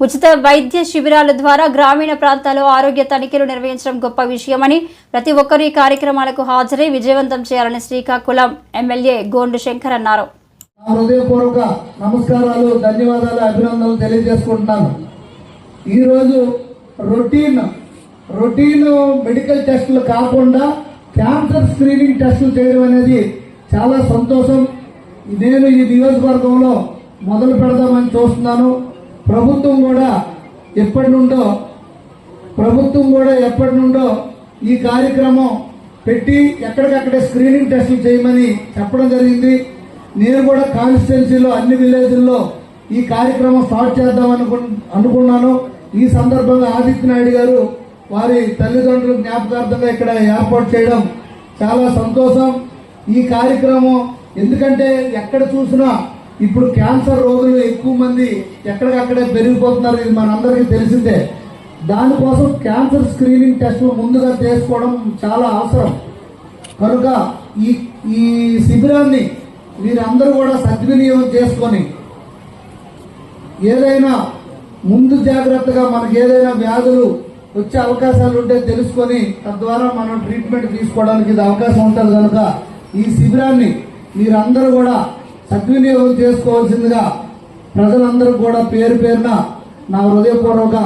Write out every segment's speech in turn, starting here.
ఉచిత వైద్య శిబిరాల ద్వారా గ్రామీణ ప్రాంతాల్లో ఆరోగ్య తనిఖీలు నిర్వహించడం గొప్ప విషయమని ప్రతి ఒక్కరూ ఈ కార్యక్రమాలకు హాజరై విజయవంతం చేయాలని శ్రీకాకుళం ఎమ్మెల్యే గోండు శంకర్ అన్నారు. హృదయపూర్వక నమస్కారాలు ధన్యవాదాలు అభినందనలు తెలియజేసుకుంటున్నాను. ఈరోజు రొటీన్ రొటీన్ మెడికల్ టెస్టులు కాకుండా క్యాన్సర్ స్క్రీనింగ్ టెస్టులు చేయడం అనేది చాలా సంతోషం. నేను ఈ నియోజకవర్గంలో మొదలు పెడదామని చూస్తున్నాను. ప్రభుత్వం కూడా ఎప్పటి నుండో ప్రభుత్వం కూడా ఎప్పటి నుండో ఈ కార్యక్రమం పెట్టి ఎక్కడికక్కడే స్క్రీనింగ్ టెస్టులు చేయమని చెప్పడం జరిగింది. నేను కూడా కాన్స్టిట్యున్సీలో అన్ని విలేజ్ల్లో ఈ కార్యక్రమం స్టార్ట్ చేద్దాం అనుకు అనుకున్నాను. ఈ సందర్భంగా ఆదిత్య నాయుడు గారు వారి తల్లిదండ్రుల జ్ఞాపకార్థంగా ఇక్కడ ఏర్పాటు చేయడం చాలా సంతోషం. ఈ కార్యక్రమం ఎందుకంటే ఎక్కడ చూసినా ఇప్పుడు క్యాన్సర్ రోగులు ఎక్కువ మంది ఎక్కడికక్కడే పెరిగిపోతున్నారు ఇది మనందరికీ తెలిసిందే. దానికోసం క్యాన్సర్ స్క్రీనింగ్ టెస్టులు ముందుగా చేసుకోవడం చాలా అవసరం. కనుక ఈ ఈ శిబిరాన్ని మీరందరూ కూడా సద్వినియోగం చేసుకొని ఏదైనా ముందు జాగ్రత్తగా మనకి ఏదైనా వ్యాధులు వచ్చే అవకాశాలు ఉంటే తెలుసుకొని తద్వారా మనం ట్రీట్మెంట్ తీసుకోవడానికి ఇది అవకాశం ఉంటుంది కనుక ఈ శిబిరాన్ని మీరందరూ కూడా సద్వినియోగం చేసుకోవాల్సిందిగా ప్రజలందరూ కూడా పేరు పేరున నా హృదయపూర్వక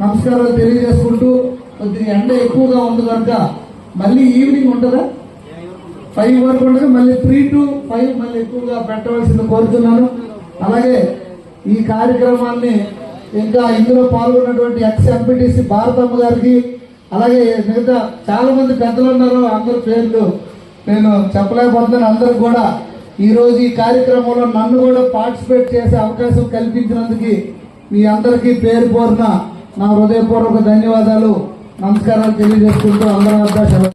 నమస్కారాలు తెలియజేసుకుంటూ కొద్దిగా ఎండ ఎక్కువగా ఉంది కనుక మళ్ళీ ఈవినింగ్ ఉంటుందా? ఫైవ్ వరకు ఉండదు మళ్ళీ త్రీ టు ఫైవ్ మళ్ళీ ఎక్కువగా పెట్టవలసింది కోరుతున్నాను. అలాగే ఈ కార్యక్రమాన్ని ఇంకా ఇందులో పాల్గొన్నటువంటి ఎక్స్ ఎంపీటీసీ భారతమ్మ గారికి అలాగే మిగతా చాలా మంది పెద్దలు ఉన్నారు అందరి పేర్లు నేను చెప్పలేకపోతున్నాను. అందరికి కూడా ఈరోజు ఈ కార్యక్రమంలో నన్ను కూడా పార్టిసిపేట్ చేసే అవకాశం కల్పించినందుకు మీ అందరికీ పేరు కోరిన నా హృదయపూర్వక ధన్యవాదాలు నమస్కారాలు తెలియజేసుకుంటూ అందరం వద్ద